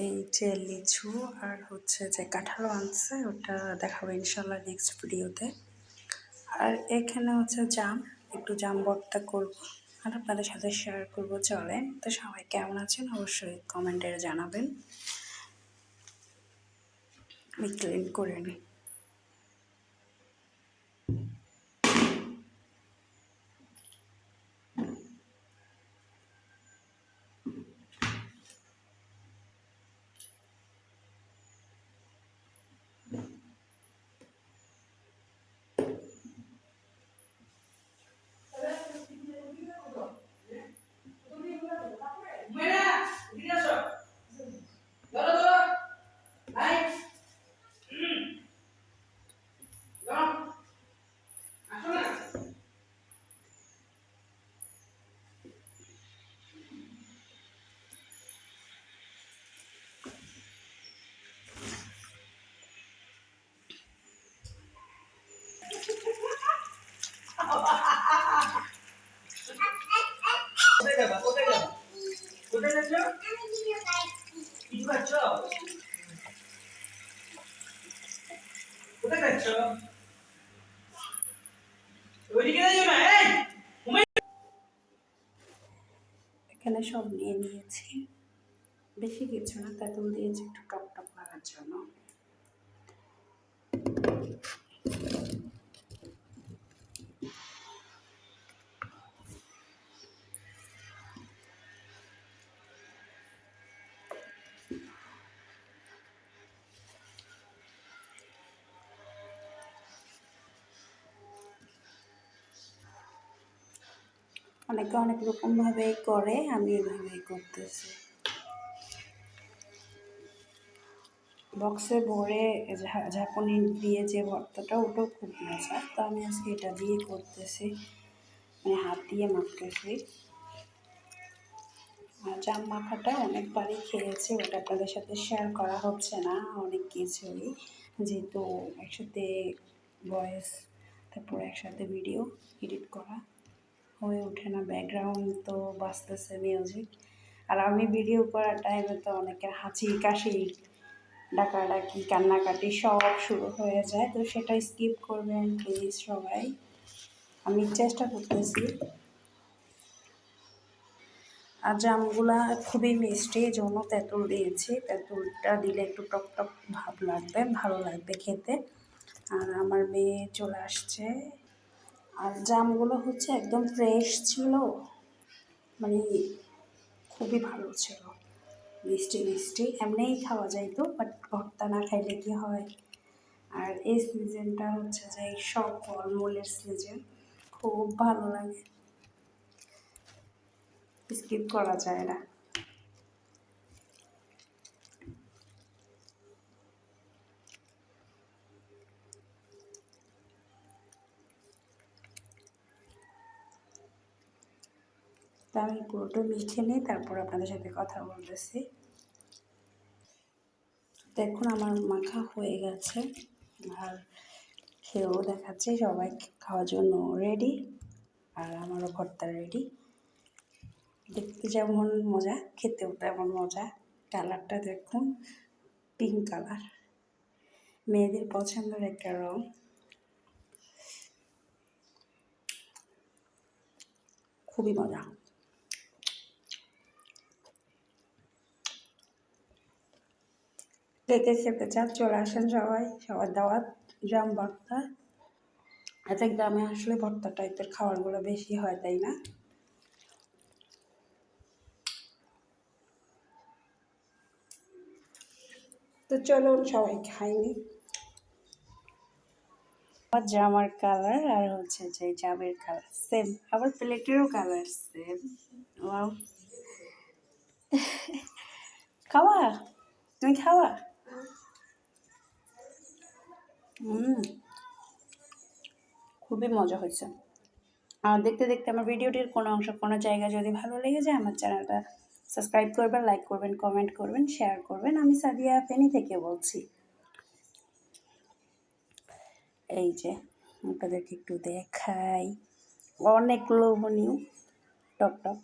এই যে লিচু আর হচ্ছে যে কাঁঠালও আনছে, ওটা দেখাবো ইনশাল্লাহ নেক্সট ভিডিওতে আর এখানে হচ্ছে জাম, একটু জাম ভর্তা করব আর আপনাদের সাথে শেয়ার করব, চলেন। তো সবাই কেমন আছেন? অবশ্যই কমেন্টে জানাবেন। আমি ক্লিন করে নিই। এখানে সব নিয়ে নিয়েছি। বেশি কিছু না তেঁতুল দিয়েছি একটু টক টক লাগার জন্য। অনেকে অনেক রকমভাবেই করে, আমি এভাবেই করতেছি। বক্সে ভরে ঝাঁকুনি দিয়ে যে ভর্তাটা, ওটাও খুব মজা। তো আমি আজকে এটা দিয়ে করতেছি। মানে হাত দিয়ে মাখতেছি। আর জাম মাখাটা অনেকবারই খেয়েছি ওটা আপনাদের সাথে শেয়ার করা হচ্ছে না অনেক কিছুই। যেহেতু একসাথে ভয়েস তারপর একসাথে ভিডিও এডিট করা। হয়ে ওঠে না ব্যাকগ্রাউন্ড তো বাজতেছে মিউজিক আর আমি ভিডিও করার টাইমে তো অনেকের হাঁচি কাশি, ডাকাডাকি, কান্নাকাটি সব শুরু হয়ে যায়, তো সেটা স্কিপ করবেন প্লিজ সবাই। আমি চেষ্টা করতেছি। আর জামগুলা খুবই মিষ্টি, এই জন্য তেঁতুল দিয়েছি। তেঁতুলটা দিলে একটু টক টক ভাব লাগবে, ভালো লাগবে খেতে। আর আমার মেয়ে চলে আসছে। আর জামগুলো হচ্ছে একদম ফ্রেশ ছিল। মানে খুবই ভালো ছিল। মিষ্টি মিষ্টি, এমনিই খাওয়া যায় তো বাট ভর্তা না খাইলে কি হয়? আর এই সিজনটা হচ্ছে যে সব ফলমূলের সিজন খুব ভালো লাগে। স্কিপ করা যায় না। আমি পুরোটা মেখে নিই তারপর আপনাদের সাথে কথা বলতেছি। দেখুন, আমার মাখা হয়ে গেছে আর খেয়েও দেখাচ্ছে সবাই খাওয়ার জন্য রেডি আর আমারও ভর্তা রেডি দেখতে যেমন মজা, খেতেও তেমন মজা। কালারটা দেখুন পিঙ্ক কালার মেয়েদের পছন্দের একটা রং। খুবই মজা। খেতে খেতে চান চলে আসেন সবাই, সবার দাওয়াত জাম ভর্তা। আচ্ছা গ্রামে আসলে ভর্তা টাইপের খাবারগুলো বেশি হয়, তাই না? তো চলুন সবাই খাইনি জামার কালার আর হচ্ছে যে জামের কালার সেম আবার প্লেটেরও কালার সেম ওয়াও খাওয়া? তুমি খাওয়া? খুবই মজা হয়েছে। আর দেখতে দেখতে আমার ভিডিওটির কোনো অংশ, কোনো জায়গা যদি ভালো লেগে যায়, আমার চ্যানেলটা সাবস্ক্রাইব করবেন, লাইক করবেন, কমেন্ট করবেন, শেয়ার করবেন। আমি সাদিয়া ফেনি থেকে বলছি। এই যে, আপনাদেরকে একটু দেখাই। অনেক লোভনীয়। Top top.